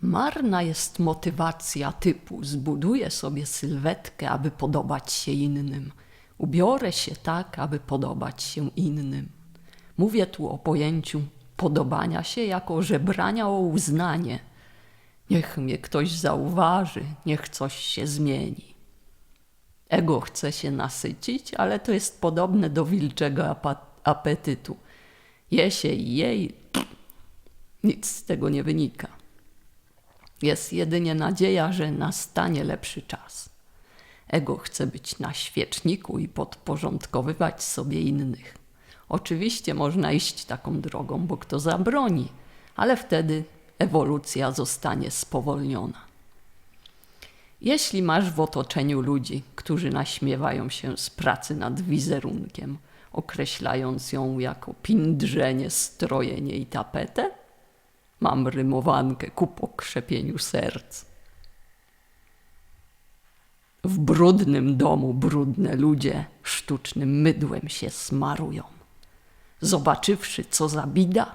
Marna jest motywacja typu zbuduję sobie sylwetkę, aby podobać się innym. Ubiorę się tak, aby podobać się innym. Mówię tu o pojęciu podobania się jako żebrania o uznanie. Niech mnie ktoś zauważy, niech coś się zmieni. Ego chce się nasycić, ale to jest podobne do wilczego apetytu. Je się i jej, nic z tego nie wynika. Jest jedynie nadzieja, że nastanie lepszy czas. Ego chce być na świeczniku i podporządkowywać sobie innych. Oczywiście można iść taką drogą, bo kto zabroni, ale wtedy ewolucja zostanie spowolniona. Jeśli masz w otoczeniu ludzi, którzy naśmiewają się z pracy nad wizerunkiem, określając ją jako pindrzenie, strojenie i tapetę, mam rymowankę ku pokrzepieniu serc. W brudnym domu brudne ludzie sztucznym mydłem się smarują. Zobaczywszy, co za bida,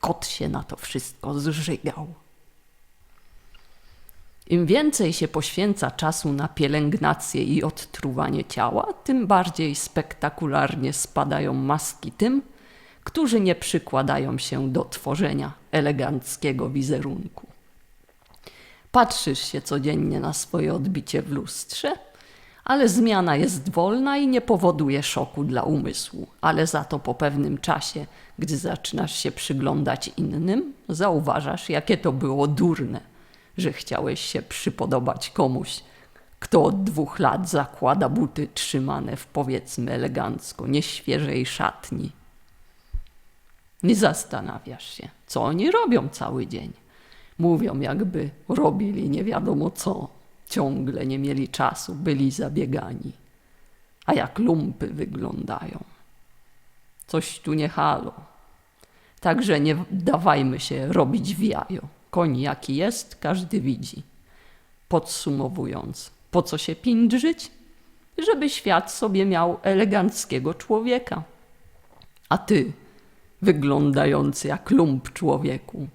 kot się na to wszystko zżygał. Im więcej się poświęca czasu na pielęgnację i odtruwanie ciała, tym bardziej spektakularnie spadają maski tym, którzy nie przykładają się do tworzenia eleganckiego wizerunku. Patrzysz się codziennie na swoje odbicie w lustrze, ale zmiana jest wolna i nie powoduje szoku dla umysłu, ale za to po pewnym czasie, gdy zaczynasz się przyglądać innym, zauważasz, jakie to było durne, że chciałeś się przypodobać komuś, kto od dwóch lat zakłada buty trzymane w powiedzmy elegancko nieświeżej szatni. Nie zastanawiasz się, co oni robią cały dzień. Mówią, jakby robili nie wiadomo co. Ciągle nie mieli czasu, byli zabiegani. A jak lumpy wyglądają. Coś tu nie halo. Także nie dawajmy się robić w jajo. Koń jaki jest, każdy widzi. Podsumowując, po co się pindrzyć? Żeby świat sobie miał eleganckiego człowieka. A ty, wyglądający jak lump człowieku,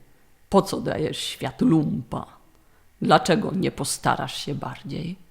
po co dajesz światu lumpa? Dlaczego nie postarasz się bardziej?